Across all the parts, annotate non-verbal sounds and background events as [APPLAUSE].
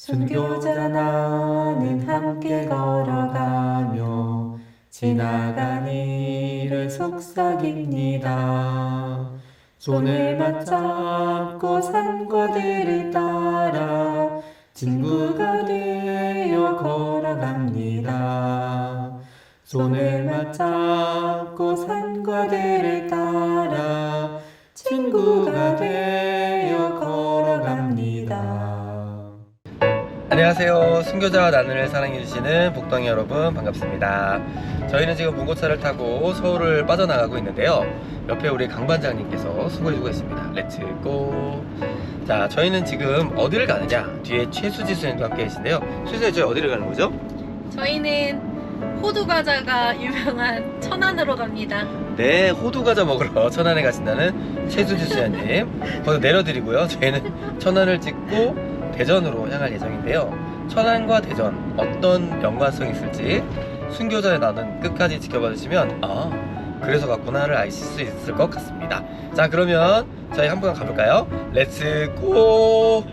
순교자 나는 함께 걸어가며 지나간 이를 속삭입니다. 손을 맞잡고 산과들을 따라 친구가 되어 걸어갑니다. 손을 맞잡고 산과들을 따라 친구가 되어 안녕하세요. 순교자와 나눔을 사랑해주시는 복덩이 여러분 반갑습니다. 저희는 지금 봉고차를 타고 서울을 빠져나가고 있는데요. 옆에 우리 강 반장님께서 수고해주고 계십니다. 렛츠 고! 자, 저희는 지금 어디를 가느냐? 뒤에 최수지 수님도 함께 계신데요. 수지 수님, 저희 어디를 가는 거죠? 저희는 호두 과자가 유명한 천안으로 갑니다. 네, 호두 과자 먹으러 [LAUGHS] 천안에 가신다는 최수지 수녀님. 거기서 내려드리고요. 저희는 천안을 찍고 대전으로 향할 예정인데요. 천안과 대전 어떤 연관성이 있을지 순교자의 나는 끝까지 지켜봐 주시면 아 그래서 갔구나를 아실 수 있을 것 같습니다. 자 그러면 저희 한번 가볼까요? 렛츠 고!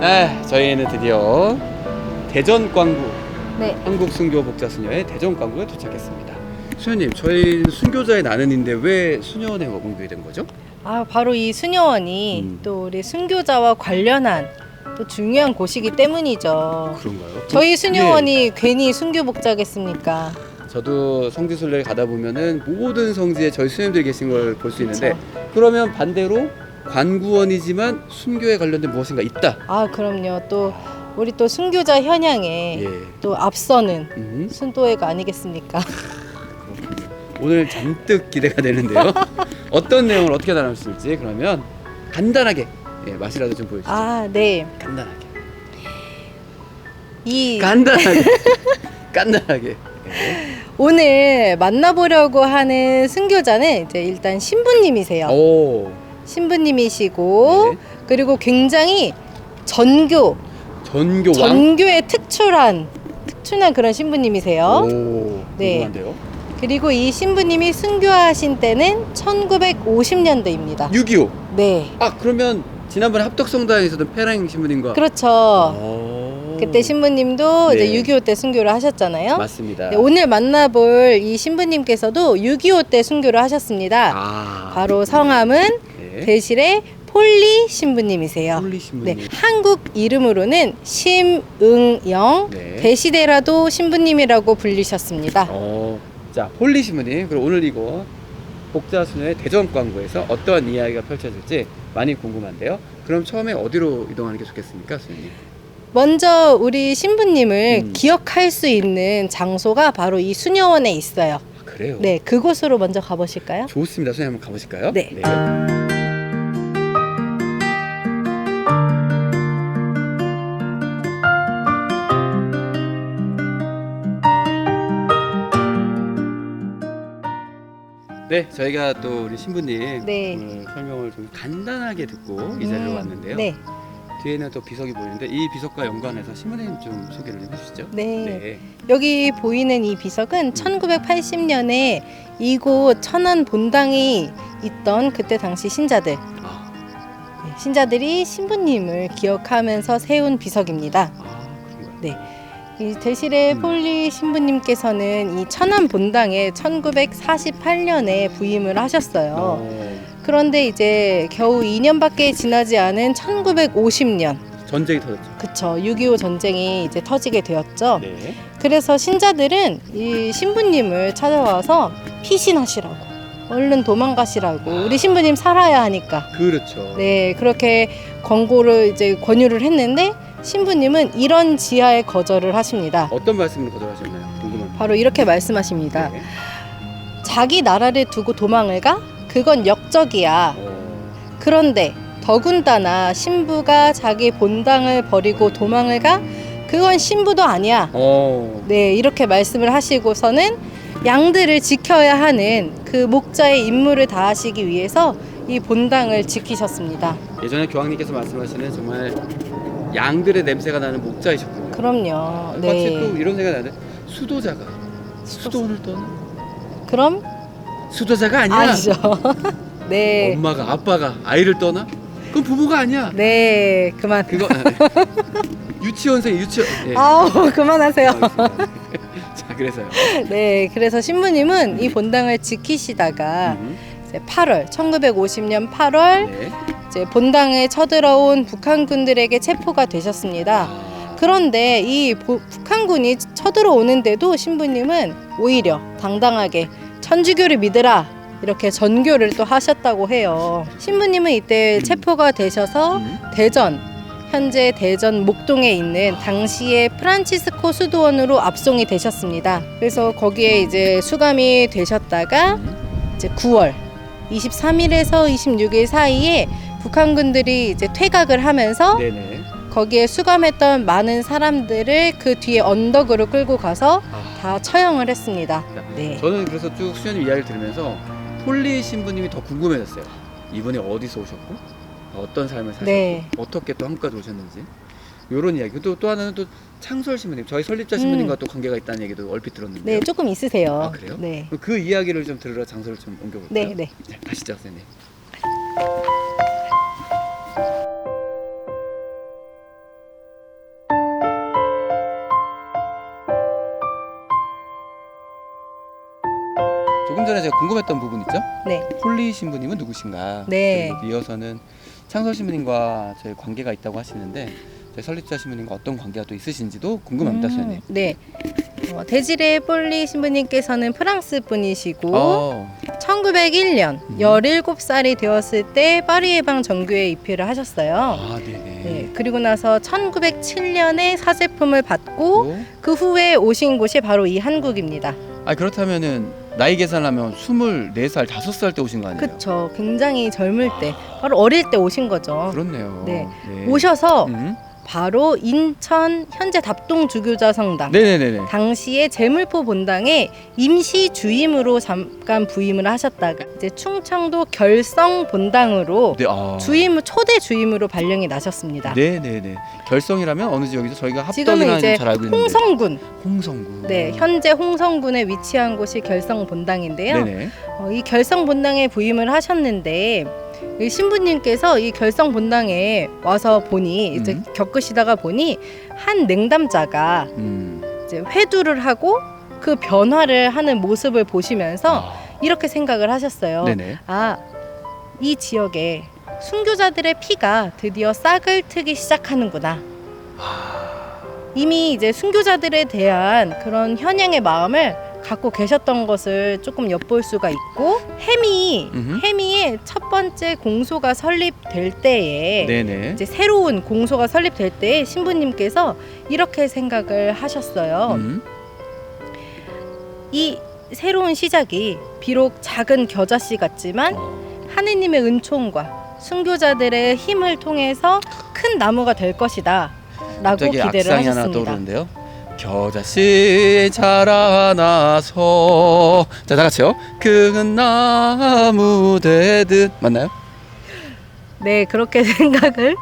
네, 저희는 드디어 대전 광구 네. 한국 순교 복자 수녀의 대전 광구에 도착했습니다. 수녀님, 저희 순교자의 나는인데 왜 수녀원에 머물게 된 거죠? 아, 바로 이 수녀원이 음. 또 우리 순교자와 관련한 또 중요한 곳이기 때문이죠. 그런가요? 저희 수녀원이 괜히 순교복자겠습니까? 저도 성지순례를 가다 보면은 모든 성지에 저희 수녀님들이 계신 걸 볼 수 있는데 그러면 반대로 관구원이지만 순교에 관련된 무엇인가 있다. 아, 그럼요. 또 우리 또 순교자 현양에 예. 또 앞서는 음, 순도회가 아니겠습니까? [LAUGHS] 오늘 잔뜩 기대가 되는데요. [LAUGHS] 어떤 내용을 어떻게 나눴을지 그러면 간단하게 예, 맛이라도 좀 보여주시죠. 아, 네. 간단하게. 이 간단하게. [LAUGHS] 간단하게. 예. 오늘 만나보려고 하는 순교자는 이제 일단 신부님이세요. 오. 신부님이시고 네. 그리고 굉장히 전교 전교 왕. 전교에 특출한 특출한 그런 신부님이세요. 오. 네. 궁금한데요. 그리고 이 신부님이 순교하신 때는 1950년대입니다. 6.25. 네. 아 그러면 지난번에 합덕성당에서도 페랑 신부님과 그렇죠. 오. 그때 신부님도 네. 이제 6.25 때 순교를 하셨잖아요. 맞습니다. 네, 오늘 만나볼 이 신부님께서도 6.25 때 순교를 하셨습니다. 아 바로 성함은 네. 대실의 폴리 신부님이세요. 홀리 신부님. 네, 한국 이름으로는 심응영 네. 대시대라도 신부님이라고 불리셨습니다. 어, 자 홀리 신부님. 그럼 오늘 이거 복자수녀의 대전 광고에서 어떠한 이야기가 펼쳐질지 많이 궁금한데요. 그럼 처음에 어디로 이동하는 게 좋겠습니까, 수녀님? 먼저 우리 신부님을 음. 기억할 수 있는 장소가 바로 이 수녀원에 있어요. 아, 그래요? 네, 그곳으로 먼저 가보실까요? 좋습니다. 수녀님 한번 가보실까요? 네. 네, 저희가 또 우리 신부님 네. 오늘 설명을 좀 간단하게 듣고 이 자리로 음, 왔는데요. 네, 뒤에는 또 비석이 보이는데 이 비석과 연관해서 신부님 좀 소개를 좀 해주시죠. 네. 여기 보이는 이 비석은 1980년에 이곳 천안 본당이 있던 그때 당시 신자들, 아, 네, 신자들이 신부님을 기억하면서 세운 비석입니다. 아 그런가요? 네. 이 대실의 음. 폴리 신부님께서는 이 천안 본당에 1948년에 부임을 하셨어요. 어, 그런데 이제 겨우 2년밖에 지나지 않은 1950년, 전쟁이 터졌죠. 그쵸, 6.25 전쟁이 이제 터지게 되었죠. 네. 그래서 신자들은 이 신부님을 찾아와서 피신하시라고, 얼른 도망가시라고, 우리 신부님 살아야 하니까. 그렇죠. 네, 그렇게 권고를 이제 권유를 했는데 신부님은 이런 지하에 거절을 하십니다. 어떤 말씀을 거절하셨나요? 궁금합니다. 바로 이렇게 말씀하십니다. 네. 자기 나라를 두고 도망을 가? 그건 역적이야. 어, 그런데 더군다나 신부가 자기 본당을 버리고 도망을 가? 그건 신부도 아니야. 어, 네, 이렇게 말씀을 하시고서는 양들을 지켜야 하는 그 목자의 임무를 다하시기 위해서 이 본당을 지키셨습니다. 예전에 교황님께서 말씀하시는 정말 양들의 냄새가 나는 목자이셨군요. 그럼요. 마치 또 네. 이런 생각이 나는데 수도자가 수도원을 떠나 그럼 수도자가 아니야. 아니죠. [LAUGHS] 네. 엄마가 아빠가 아이를 떠나? 그럼 부부가 아니야. 네, 그만. 그거 [LAUGHS] 유치원생 유치원. 예. 아우, 그만하세요. 알겠습니다. [LAUGHS] 자 그래서요. 네, 그래서 신부님은 이 본당을 지키시다가 음, 이제 8월, 1950년 8월 네. 이제 본당에 쳐들어온 북한군들에게 체포가 되셨습니다. 아, 그런데 이 보- 북한군이 쳐들어오는데도 신부님은 오히려 당당하게 천주교를 믿으라 이렇게 전교를 또 하셨다고 해요. 신부님은 이때 음. 체포가 되셔서 음, 대전 현재 대전 목동에 있는 당시의 프란치스코 수도원으로 압송이 되셨습니다. 그래서 거기에 이제 수감이 되셨다가 음. 이제 9월 23일에서 26일 사이에 북한군들이 이제 퇴각을 하면서 네네. 거기에 수감했던 많은 사람들을 그 뒤에 언덕으로 끌고 가서 아, 다 처형을 했습니다. 자, 네. 저는 그래서 쭉 수현님 이야기를 들으면서 폴리 신부님이 더 궁금해졌어요. 이분이 어디서 오셨고 어떤 삶을 사셨고 네. 어떻게 또 한국까지 오셨는지 이런 이야기. 또 또 하나는 또 창설 신부님, 저희 설립자 신부님과 또 관계가 있다는 얘기도 얼핏 들었는데. 네, 조금 있으세요. 아, 그래요? 네. 그 이야기를 좀 들으러 장소를 좀 옮겨볼까요? 네, 네. 네, 가시죠, 선생님. 네. 신부님은 누구신가? 네. 그리고 이어서는 창설 신부님과 저희 관계가 있다고 하시는데 저희 설립자 신부님과 어떤 관계가 또 있으신지도 궁금합니다, 음, 선생님. 네. 어, 대지레 폴리 신부님께서는 프랑스 분이시고 어, 1901년 음. 17살이 되었을 때 파리 예방 전교에 입회를 하셨어요. 아, 네네. 네, 그리고 나서 1907년에 사제품을 받고 오. 그 후에 오신 곳이 바로 이 한국입니다. 아 그렇다면은 나이 계산하면 24살, 5살 때 오신 거 아니에요? 그쵸. 굉장히 젊을 때, 바로 어릴 때 오신 거죠. 그렇네요. 네. 네. 오셔서 음. 바로 인천 현재 답동 주교자 성당 네네네네. 당시에 제물포 본당에 임시 주임으로 잠깐 부임을 하셨다가 이제 충청도 결성 본당으로 네, 아. 주임 초대 주임으로 발령이 나셨습니다. 네네네. 결성이라면 어느 지역이죠? 저희가 이제 잘 알고 있는데. 홍성군, 홍성구. 네 현재 홍성군에 위치한 곳이 결성 본당인데요. 네네. 어, 이 결성 본당에 부임을 하셨는데 이 신부님께서 이 결성 본당에 와서 보니 이제 음. 겪으시다가 보니 한 냉담자가 음. 이제 회두를 하고 그 변화를 하는 모습을 보시면서 아. 이렇게 생각을 하셨어요. 네네. 아, 이 지역에 순교자들의 피가 드디어 싹을 트기 시작하는구나. 이미 이제 순교자들에 대한 그런 현양의 마음을 갖고 계셨던 것을 조금 엿볼 수가 있고 해미 음흠. 해미의 첫 번째 공소가 설립될 때에 네네. 이제 새로운 공소가 설립될 때에 신부님께서 이렇게 생각을 하셨어요. 음. 이 새로운 시작이 비록 작은 겨자씨 같지만 어. 하느님의 은총과 순교자들의 힘을 통해서 큰 나무가 될 것이다. 라고 갑자기 기대를 악상이 하나 하셨습니다. 떠오르는데요. 겨자씨 자라나서 자 다 같이요. 큰 나무 되듯 맞나요? 네, 그렇게 [LAUGHS] 생각을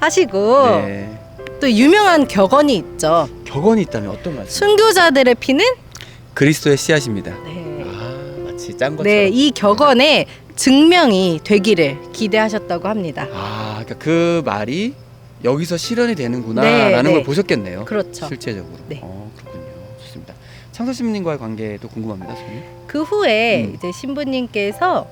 하시고 네. 또 유명한 격언이 있죠. 격언이 있다면 어떤 말씀? 순교자들의 피는 그리스도의 씨앗입니다. 네. 아 마치 짠 것처럼. 네, 이 격언의 증명이 되기를 기대하셨다고 합니다. 아, 그러니까 그 말이 여기서 실현이 네, 되는구나라는 네. 걸 보셨겠네요. 그렇죠. 실제적으로. 네. 어, 그렇군요. 좋습니다. 창설신부님과의 관계도 궁금합니다, 선생님. 그 후에 음. 이제 신부님께서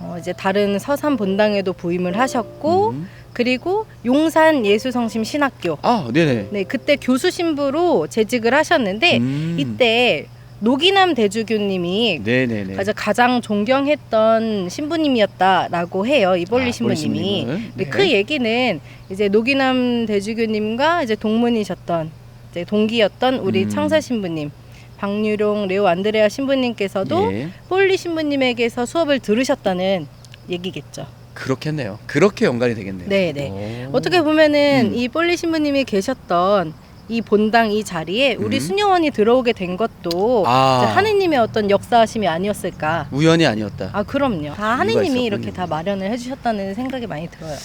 어, 이제 다른 서산 본당에도 부임을 하셨고 음. 그리고 용산 예수성심 신학교 아, 네네. 네 그때 교수 신부로 재직을 하셨는데 음. 이때 노기남 대주교님이 네네네. 가장 가장 존경했던 신부님이었다라고 해요 이볼리 아, 신부님이. 볼리 근데 네. 그 얘기는 이제 노기남 대주교님과 이제 동문이셨던 이제 동기였던 우리 음. 창사 신부님 박유룡 레오 안드레아 신부님께서도 예, 폴리 신부님에게서 수업을 들으셨다는 얘기겠죠. 그렇겠네요. 그렇게 연관이 되겠네요. 네, 네. 오. 어떻게 보면은 음. 이 폴리 신부님이 계셨던 이 본당 이 자리에 우리 음. 수녀원이 들어오게 된 것도 아. 이제 하느님의 어떤 역사하심이 아니었을까. 우연이 아니었다. 아 그럼요. 다 하느님이 있었군요. 이렇게 다 마련을 해주셨다는 생각이 많이 들어요.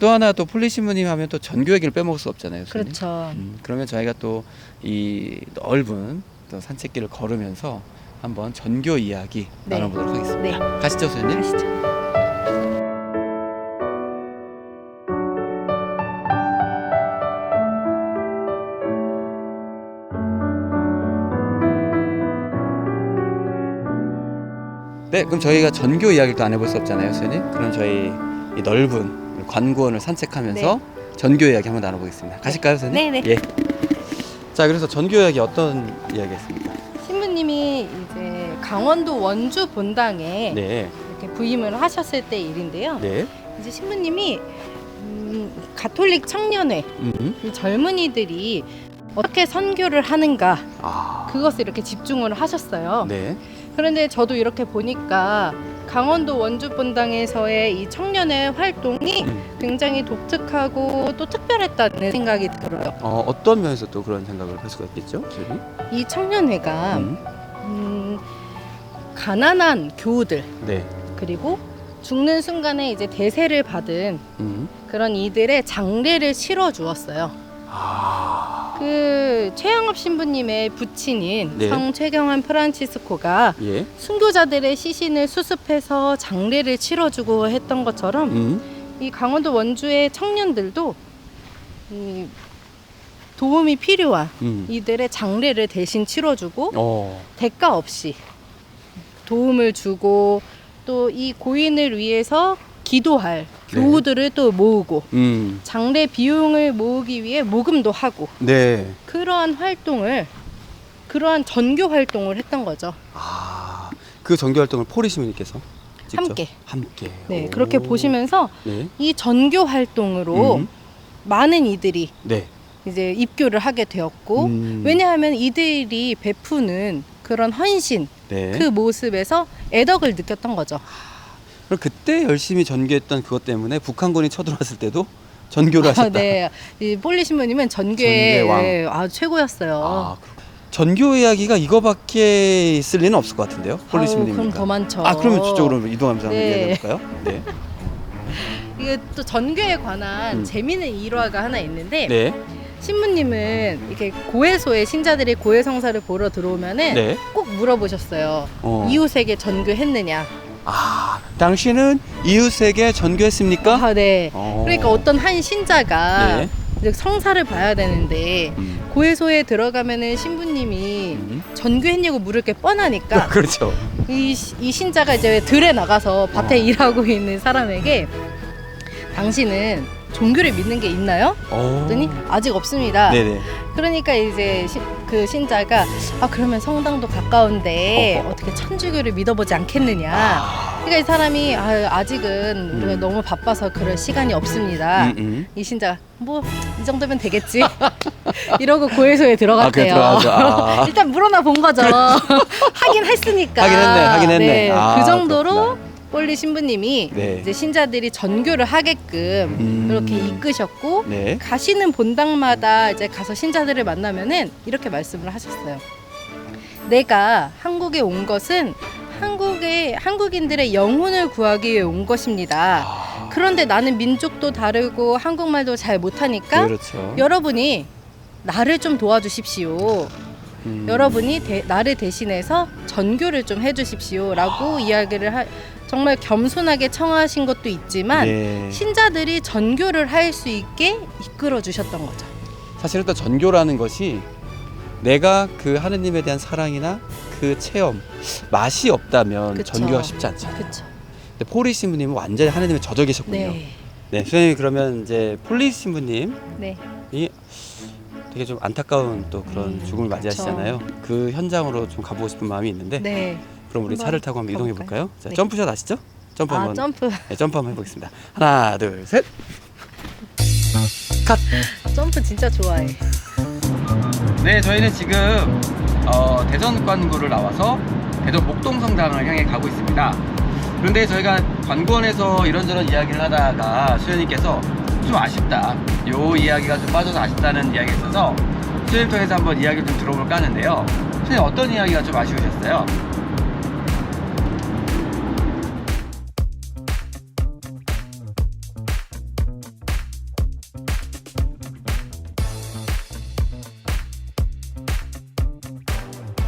또 하나 또 폴리 신부님 하면 또 전교 얘기를 빼먹을 수 없잖아요. 선생님. 그렇죠. 음, 그러면 저희가 또 이 넓은 또 산책길을 걸으면서 한번 전교 이야기 네. 나눠보도록 하겠습니다. 네. 가시죠, 선생님. 가시죠. 네, 그럼 저희가 전교 이야기를 또 안 해볼 수 없잖아요, 선생님. 그럼 저희 이 넓은 관구원을 산책하면서 전교 이야기 한번 나눠보겠습니다. 가실까요, 선생님? 네, 네. 예. 자, 그래서 전교 이야기 어떤 이야기가 있습니까? 신부님이 이제 강원도 원주 본당에 네, 이렇게 부임을 하셨을 때 일인데요. 네, 이제 신부님이 음, 가톨릭 청년회 음, 이 젊은이들이 어떻게 선교를 하는가 아, 그것을 이렇게 집중을 하셨어요. 네, 그런데 저도 이렇게 보니까 강원도 원주 본당에서의 이 청년의 활동이 음. 굉장히 독특하고 또 특별했다는 생각이 들어요. 어, 어떤 면에서 또 그런 생각을 할 수가 있겠죠, 선생님? 이 청년회가 음, 음, 가난한 교우들 네, 그리고 죽는 순간에 이제 대세를 받은 음, 그런 이들의 장례를 치러 주었어요. 아, 그 최영업 신부님의 부친인 네. 성 최경환 프란치스코가 예, 순교자들의 시신을 수습해서 장례를 치러주고 했던 것처럼 음, 이 강원도 원주의 청년들도 이 도움이 필요한 음, 이들의 장례를 대신 치러주고 어, 대가 없이 도움을 주고 또 이 고인을 위해서 기도할 네. 교우들을 또 모으고 음, 장례 비용을 모으기 위해 모금도 하고 네, 그러한 활동을 그러한 전교 활동을 했던 거죠. 아, 그 전교 활동을 포리 시민님께서 직접 함께. 함께, 네, 오. 그렇게 보시면서 네, 이 전교 활동으로 음, 많은 이들이 네, 이제 입교를 하게 되었고 음, 왜냐하면 이들이 베푸는 그런 헌신 네. 그 모습에서 애덕을 느꼈던 거죠. 그럼 그때 열심히 전교했던 그것 때문에 북한군이 쳐들어왔을 때도 전교를 하셨다. 아, 네, 이 폴리 신부님은 전교의 전교의 왕. 네, 아주 최고였어요. 아, 그렇구나. 전교 이야기가 이거밖에 있을 리는 없을 것 같은데요. 폴리시님이니까. 그럼 더 많죠. 아, 그러면 저쪽으로 이동하면서 한번 네. 이야기해 볼까요? 네. [LAUGHS] 이게 또 전교에 관한 음. 재미있는 일화가 하나 있는데 네. 신부님은 이렇게 고해소에 신자들이 고해 성사를 보러 들어오면은 네. 꼭 물어보셨어요. 어. 이웃에게 전교했느냐? 아, 당신은 이웃에게 전교했습니까? 아, 네. 어. 그러니까 어떤 한 신자가 네. 이제 성사를 봐야 되는데 음. 고해소에 들어가면은 신부님이 음. 전교했냐고 물을 게 뻔하니까 [LAUGHS] 그렇죠. 이, 시- 이 신자가 이제 들에 나가서 밭에 어. 일하고 있는 사람에게 당신은 종교를 믿는 게 있나요? 어. 그랬더니 아직 없습니다. 네네. 그러니까 이제 시- 그 신자가 아 그러면 성당도 가까운데 어허. 어떻게 천주교를 믿어보지 않겠느냐. 아. 그러니까 이 사람이 아, 아직은 음. 너무 바빠서 그럴 시간이 없습니다. 음, 음. 이 신자 뭐이 정도면 되겠지 [LAUGHS] 이러고 고해소에 들어갔대요. 아. 아. [LAUGHS] 일단 물어나 본 거죠. [LAUGHS] 하긴 했으니까. 하긴 했네, 하긴 했네. 네, 아, 그 정도로 그렇구나. 폴리 신부님이 네. 이제 신자들이 전교를 하게끔 음. 그렇게 이끄셨고 네. 가시는 본당마다 이제 가서 신자들을 만나면은 이렇게 말씀을 하셨어요. 내가 한국에 온 것은 한국의 한국인들의 영혼을 구하기 위해 온 것입니다. 아. 그런데 나는 민족도 다르고 한국말도 잘 못하니까 그렇죠. 여러분이 나를 좀 도와주십시오. 음. 여러분이 대- 나를 대신해서 전교를 좀 해주십시오라고 아. 이야기를 하, 정말 겸손하게 청하신 것도 있지만 네. 신자들이 전교를 할 수 있게 이끌어 주셨던 거죠. 사실은 또 전교라는 것이 내가 그 하느님에 대한 사랑이나 그 체험 맛이 없다면 그쵸. 전교가 쉽지 않잖아요. 그렇죠. 근데 포리 신부님은 완전히 하느님에 젖어 계셨군요. 네. 네, 선생님 그러면 이제 폴리 신부님이 네, 되게 좀 안타까운 또 그런 음, 죽음을 맞이하시잖아요. 그 현장으로 좀 가보고 싶은 마음이 있는데 네. 그럼 우리 차를 타고 한번 이동해? 볼까요? 자, 네. 점프샷 아시죠? 점프 아 한번 점프, 네, 점프 한번 해보겠습니다. 하나, 둘, 셋. 점프 진짜 좋아해. 네, 저희는 지금 어, 대전 관구를 나와서 대전 목동성당을 향해 가고 있습니다. 그런데 저희가 관구원에서 이런저런 이야기를 하다가 수현님께서 좀 아쉽다. 요 이야기가 좀 빠져서 아쉽다는 이야기가 있어서 수현님 통해서 한번 이야기를 좀 들어볼까 하는데요. 수현님 어떤 이야기가 좀 아쉬우셨어요?